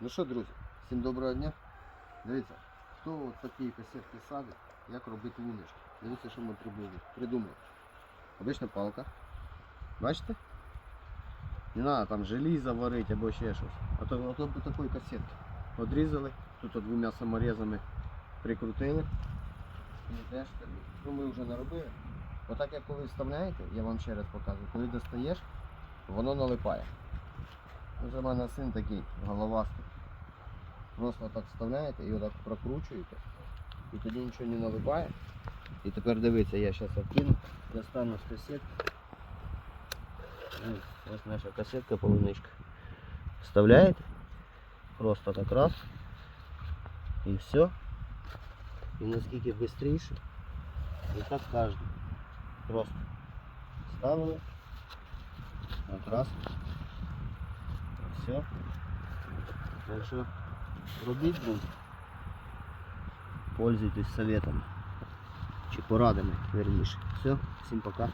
Ну що, друзі, всім доброго дня. Дивіться, хто от такі касетки садить, як робити вулички. Дивіться, що ми придумали. Обична палка. Бачите? Не треба там желізо варити або ще щось. А то, то по такої касетки. Одрізали, тут от двома саморезами прикрутили. І теж, ну ми вже наробили. Отак як коли вставляєте, я вам ще раз показую, коли достаєш, воно налипає. Вже в мене син такий головастий. Просто так вставляєте і отак прокручуєте. І тоді нічого не налипає. І тепер дивіться, я зараз откину, достану з касетки. Ось, Ось наша касетка полуничка. Вставляєте. Просто так раз. І все. І наскільки швидше. І так кожен. Просто ставили. От раз. Все. Так що робіть, друзі. Пользуйтесь советом. Чи порадами, верніше. Все, всім пока.